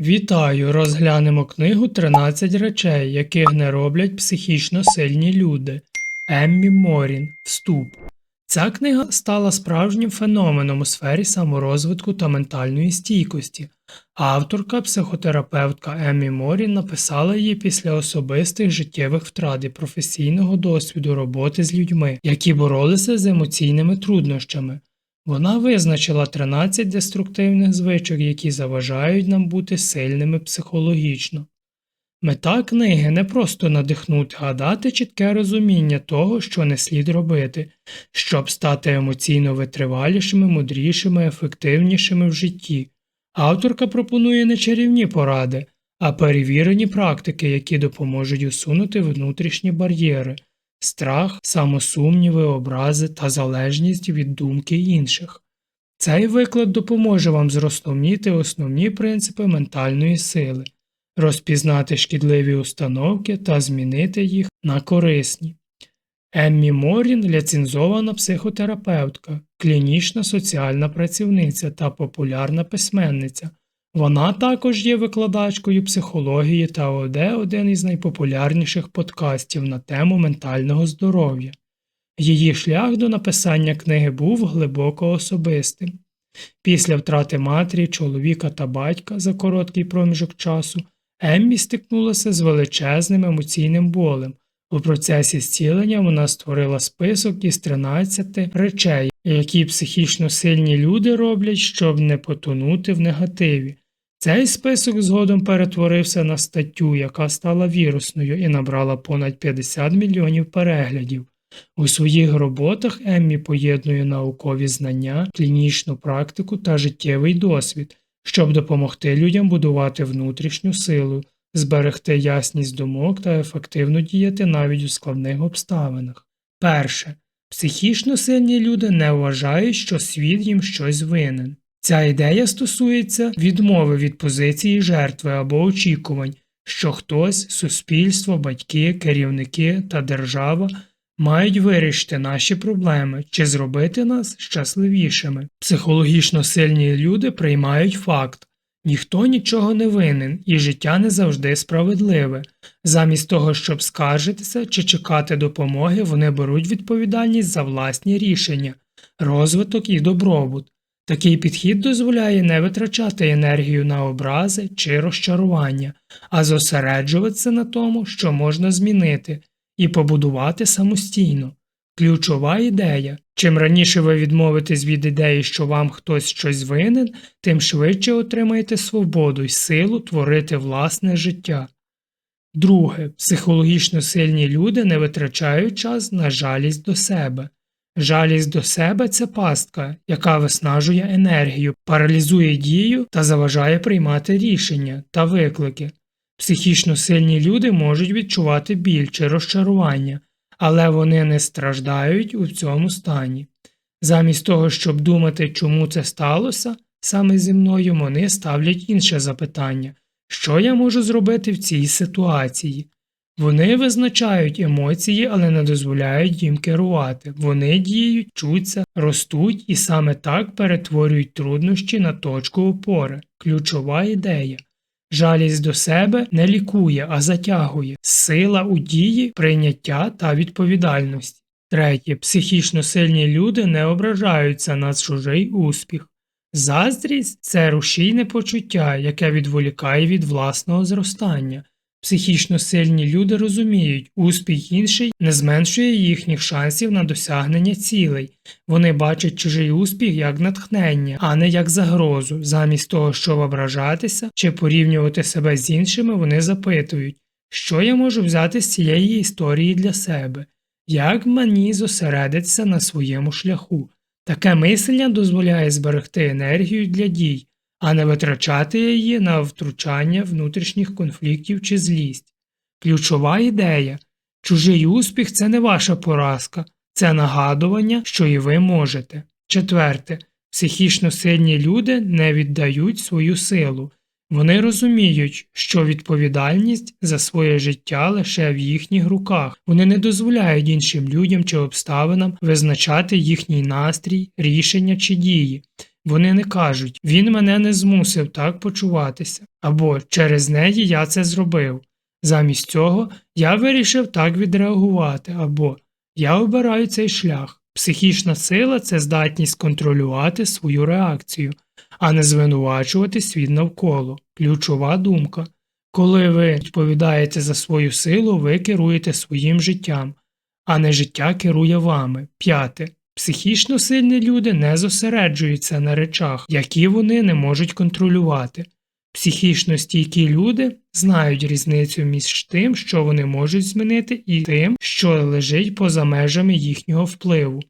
Вітаю! Розглянемо книгу «13 речей, яких не роблять психічно сильні люди. Еммі Морін. Вступ. Ця книга стала справжнім феноменом у сфері саморозвитку та ментальної стійкості. Авторка, психотерапевтка Еммі Морін написала її після особистих життєвих втрат і професійного досвіду роботи з людьми, які боролися з емоційними труднощами. Вона визначила 13 деструктивних звичок, які заважають нам бути сильними психологічно. Мета книги не просто надихнути, а дати чітке розуміння того, що не слід робити, щоб стати емоційно витривалішими, мудрішими, ефективнішими в житті. Авторка пропонує не чарівні поради, а перевірені практики, які допоможуть усунути внутрішні бар'єри, страх, самосумніви, образи та залежність від думки інших. Цей виклад допоможе вам зрозуміти основні принципи ментальної сили, розпізнати шкідливі установки та змінити їх на корисні. Еммі Морін ліцензована психотерапевтка, клінічна соціальна працівниця та популярна письменниця. Вона також є викладачкою психології та веде один із найпопулярніших подкастів на тему ментального здоров'я. Її шлях до написання книги був глибоко особистим. Після втрати матері, чоловіка та батька за короткий проміжок часу Еммі стикнулася з величезним емоційним болем. У процесі зцілення вона створила список із 13 речей, які психічно сильні люди роблять, щоб не потонути в негативі. Цей список згодом перетворився на статтю, яка стала вірусною і набрала понад 50 мільйонів переглядів. У своїх роботах Еммі поєднує наукові знання, клінічну практику та життєвий досвід, щоб допомогти людям будувати внутрішню силу, зберегти ясність думок та ефективно діяти навіть у складних обставинах. Перше. Психічно сильні люди не вважають, що світ їм щось винен. Ця ідея стосується відмови від позиції жертви або очікувань, що хтось, суспільство, батьки, керівники та держава мають вирішити наші проблеми чи зробити нас щасливішими. Психологічно сильні люди приймають факт ніхто нічого не винен і життя не завжди справедливе. Замість того, щоб скаржитися чи чекати допомоги, вони беруть відповідальність за власні рішення, розвиток і добробут. Такий підхід дозволяє не витрачати енергію на образи чи розчарування, а зосереджуватися на тому, що можна змінити, і побудувати самостійно. Ключова ідея чим раніше ви відмовитесь від ідеї, що вам хтось щось винен, тим швидше отримаєте свободу й силу творити власне життя. Друге, психологічно сильні люди не витрачають час на жалість до себе. Жалість до себе це пастка, яка виснажує енергію, паралізує дію та заважає приймати рішення та виклики. Психічно сильні люди можуть відчувати біль чи розчарування, але вони не страждають у цьому стані. Замість того, щоб думати, чому це сталося, саме зі мною вони ставлять інше запитання що я можу зробити в цій ситуації? Вони визначають емоції, але не дозволяють їм керувати. Вони діють, чуться, ростуть і саме так перетворюють труднощі на точку опори. Ключова ідея. Жалість до себе не лікує, а затягує, сила у дії, прийняття та відповідальності. Третє. Психічно сильні люди не ображаються на чужий успіх. Заздрість це рушійне почуття, яке відволікає від власного зростання. Психічно сильні люди розуміють, успіх інший не зменшує їхніх шансів на досягнення цілей. Вони бачать чужий успіх як натхнення, а не як загрозу. Замість того, щоб ображатися чи порівнювати себе з іншими, вони запитують, що я можу взяти з цієї історії для себе, як мені зосередитися на своєму шляху. Таке мислення дозволяє зберегти енергію для дій, а не витрачати її на втручання внутрішніх конфліктів чи злість. Ключова ідея чужий успіх це не ваша поразка, це нагадування, що і ви можете. Четверте, психічно сильні люди не віддають свою силу. Вони розуміють, що відповідальність за своє життя лише в їхніх руках. Вони не дозволяють іншим людям чи обставинам визначати їхній настрій, рішення чи дії. Вони не кажуть він мене не змусив так почуватися, або через неї я це зробив. Замість цього я вирішив так відреагувати, або я обираю цей шлях. Психічна сила це здатність контролювати свою реакцію, а не звинувачувати світ навколо. Ключова думка. Коли ви відповідаєте за свою силу, ви керуєте своїм життям, а не життя керує вами. П'яте. Психічно сильні люди не зосереджуються на речах, які вони не можуть контролювати. Психічно стійкі люди знають різницю між тим, що вони можуть змінити, і тим, що лежить поза межами їхнього впливу.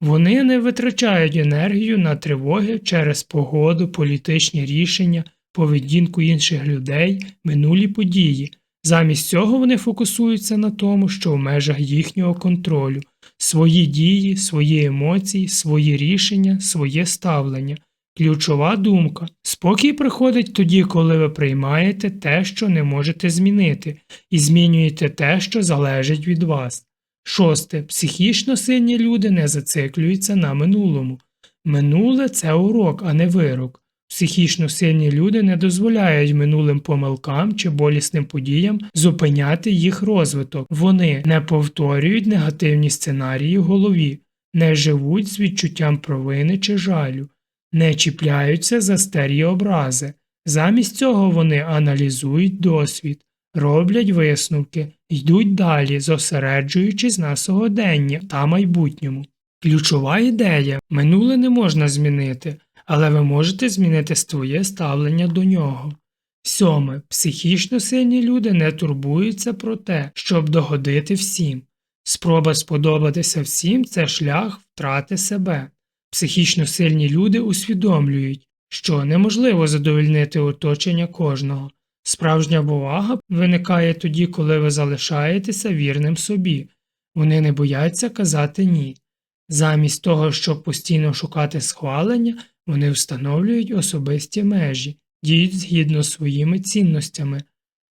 Вони не витрачають енергію на тривоги через погоду, політичні рішення, поведінку інших людей, минулі події. Замість цього вони фокусуються на тому, що в межах їхнього контролю, свої дії, свої емоції, свої рішення, своє ставлення. Ключова думка. Спокій приходить тоді, коли ви приймаєте те, що не можете змінити, і змінюєте те, що залежить від вас. Шосте. Психічно сильні люди не зациклюються на минулому. Минуле це урок, а не вирок. Психічно сильні люди не дозволяють минулим помилкам чи болісним подіям зупиняти їх розвиток. Вони не повторюють негативні сценарії в голові, не живуть з відчуттям провини чи жалю, не чіпляються за старі образи. Замість цього вони аналізують досвід, роблять висновки, йдуть далі, зосереджуючись на сьогодення та майбутньому. Ключова ідея минуле не можна змінити, але ви можете змінити своє ставлення до нього. Сьоме. Психічно сильні люди не турбуються про те, щоб догодити всім. Спроба сподобатися всім це шлях втрати себе. Психічно сильні люди усвідомлюють, що неможливо задовольнити оточення кожного. Справжня повага виникає тоді, коли ви залишаєтеся вірним собі. Вони не бояться казати ні. Замість того, щоб постійно шукати схвалення, вони встановлюють особисті межі, діють згідно з своїми цінностями,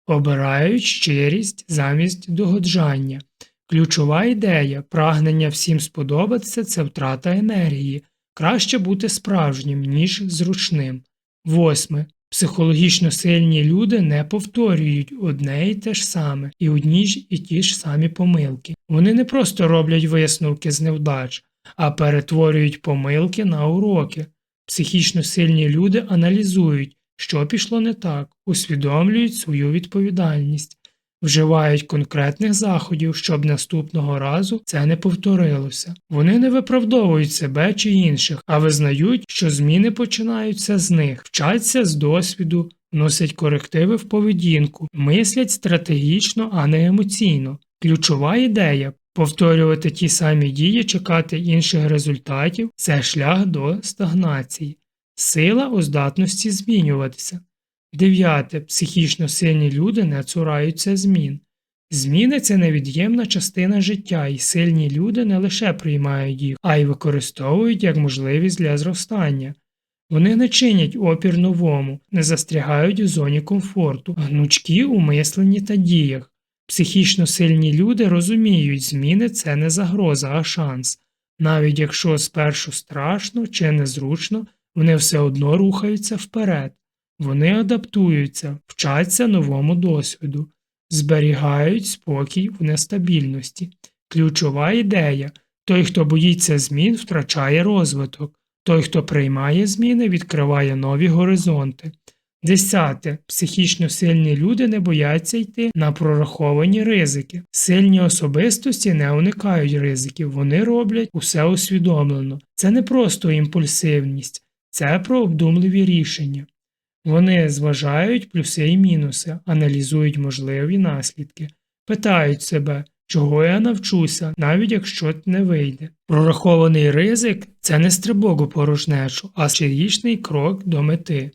обирають щирість замість догоджання. Ключова ідея прагнення всім сподобатися це втрата енергії. Краще бути справжнім, ніж зручним. Восьме. Психологічно сильні люди не повторюють одне і те ж саме, і одні ж і ті ж самі помилки. Вони не просто роблять висновки з невдач, а перетворюють помилки на уроки. Психічно сильні люди аналізують, що пішло не так, усвідомлюють свою відповідальність, вживають конкретних заходів, щоб наступного разу це не повторилося. Вони не виправдовують себе чи інших, а визнають, що зміни починаються з них, вчаться з досвіду, вносять корективи в поведінку, мислять стратегічно, а не емоційно. Ключова ідея повторювати ті самі дії, чекати інших результатів це шлях до стагнації, сила у здатності змінюватися. Дев'яте. Психічно сильні люди не цураються змін. Зміни це невід'ємна частина життя, і сильні люди не лише приймають їх, а й використовують як можливість для зростання. Вони не чинять опір новому, не застрягають у зоні комфорту, гнучкі у мисленні та діях. Психічно сильні люди розуміють, зміни це не загроза, а шанс. Навіть якщо спершу страшно чи незручно, вони все одно рухаються вперед. Вони адаптуються, вчаться новому досвіду, зберігають спокій в нестабільності. Ключова ідея той, хто боїться змін, втрачає розвиток, той, хто приймає зміни, відкриває нові горизонти. Десяте. Психічно сильні люди не бояться йти на прораховані ризики. Сильні особистості не уникають ризиків, вони роблять усе усвідомлено. Це не просто імпульсивність, це про обдумливі рішення. Вони зважають плюси і мінуси, аналізують можливі наслідки, питають себе, чого я навчуся, навіть якщо не вийде. Прорахований ризик це не стрибок у порожнечу, а стратегічний крок до мети.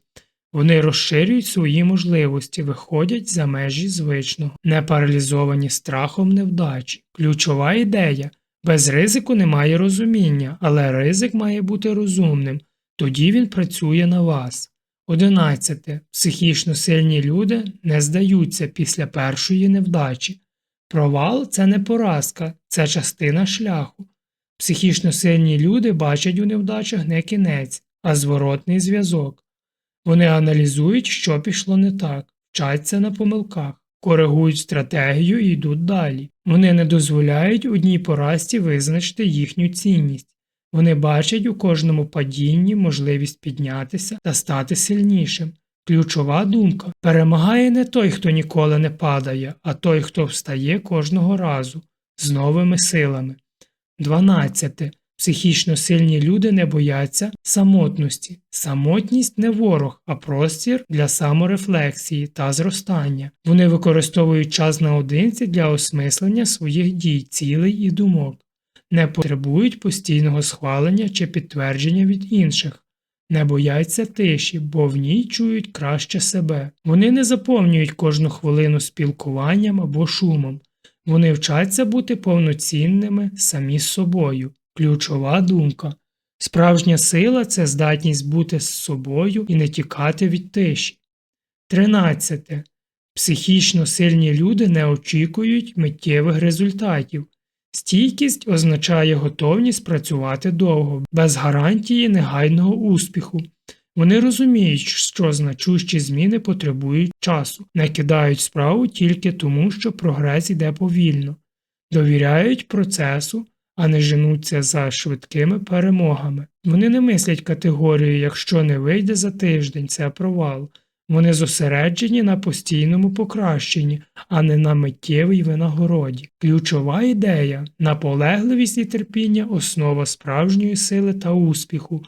Вони розширюють свої можливості, виходять за межі звичного, не паралізовані страхом невдачі. Ключова ідея без ризику немає розуміння, але ризик має бути розумним, тоді він працює на вас. Одинадцяте. Психічно сильні люди не здаються після першої невдачі. Провал це не поразка, це частина шляху. Психічно сильні люди бачать у невдачах не кінець, а зворотний зв'язок. Вони аналізують, що пішло не так, вчаться на помилках, коригують стратегію і йдуть далі. Вони не дозволяють одній поразці визначити їхню цінність. Вони бачать у кожному падінні можливість піднятися та стати сильнішим. Ключова думка перемагає не той, хто ніколи не падає, а той, хто встає кожного разу з новими силами. 12. Психічно сильні люди не бояться самотності. Самотність не ворог, а простір для саморефлексії та зростання. Вони використовують час наодинці для осмислення своїх дій, цілей і думок, не потребують постійного схвалення чи підтвердження від інших. Не бояться тиші, бо в ній чують краще себе. Вони не заповнюють кожну хвилину спілкуванням або шумом. Вони вчаться бути повноцінними самі з собою. Ключова думка. Справжня сила це здатність бути з собою і не тікати від тиші. 13. Психічно сильні люди не очікують миттєвих результатів. Стійкість означає готовність працювати довго, без гарантії негайного успіху. Вони розуміють, що значущі зміни потребують часу, не кидають справу тільки тому, що прогрес йде повільно, довіряють процесу, а не женуться за швидкими перемогами. Вони не мислять категорію, якщо не вийде за тиждень, це провал. Вони зосереджені на постійному покращенні, а не на миттєвій винагороді. Ключова ідея наполегливість і терпіння основа справжньої сили та успіху.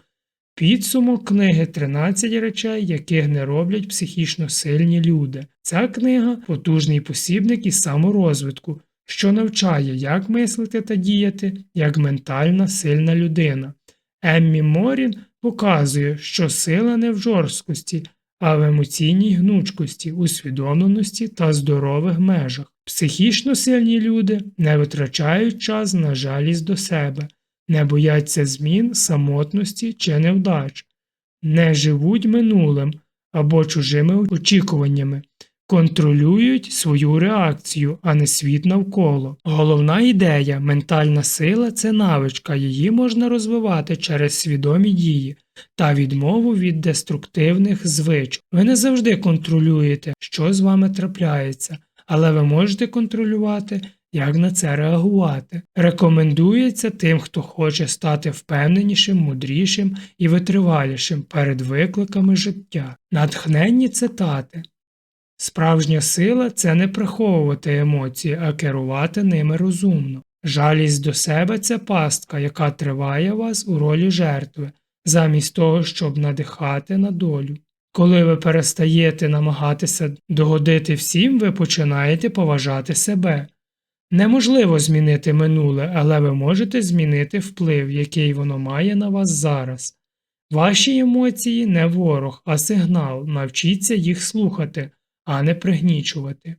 Підсумок книги 13 речей, яких не роблять психічно сильні люди. Ця книга потужний посібник із саморозвитку, що навчає, як мислити та діяти як ментальна сильна людина. Еммі Морін показує, що сила не в жорсткості, а в емоційній гнучкості, усвідомленості та здорових межах. Психічно сильні люди не витрачають час на жалість до себе, не бояться змін, самотності чи невдач, не живуть минулим або чужими очікуваннями, контролюють свою реакцію, а не світ навколо. Головна ідея ментальна сила це навичка, її можна розвивати через свідомі дії та відмову від деструктивних звичок. Ви не завжди контролюєте, що з вами трапляється, але ви можете контролювати, як на це реагувати. Рекомендується тим, хто хоче стати впевненішим, мудрішим і витривалішим перед викликами життя. Натхненні цитати. Справжня сила це не приховувати емоції, а керувати ними розумно. Жалість до себе це пастка, яка триває вас у ролі жертви, замість того, щоб надихати на долю. Коли ви перестаєте намагатися догодити всім, ви починаєте поважати себе. Неможливо змінити минуле, але ви можете змінити вплив, який воно має на вас зараз. Ваші емоції не ворог, а сигнал, навчіться їх слухати, а не пригнічувати.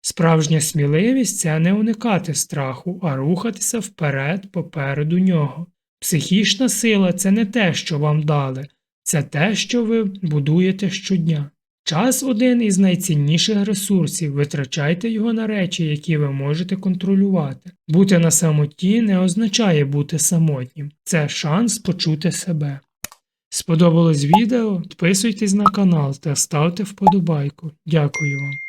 Справжня сміливість це не уникати страху, а рухатися вперед попереду нього. Психічна сила це не те, що вам дали, це те, що ви будуєте щодня. Час один із найцінніших ресурсів, витрачайте його на речі, які ви можете контролювати. Бути на самоті не означає бути самотнім, це шанс почути себе. Сподобалось відео? Підписуйтесь на канал та ставте вподобайку. Дякую вам.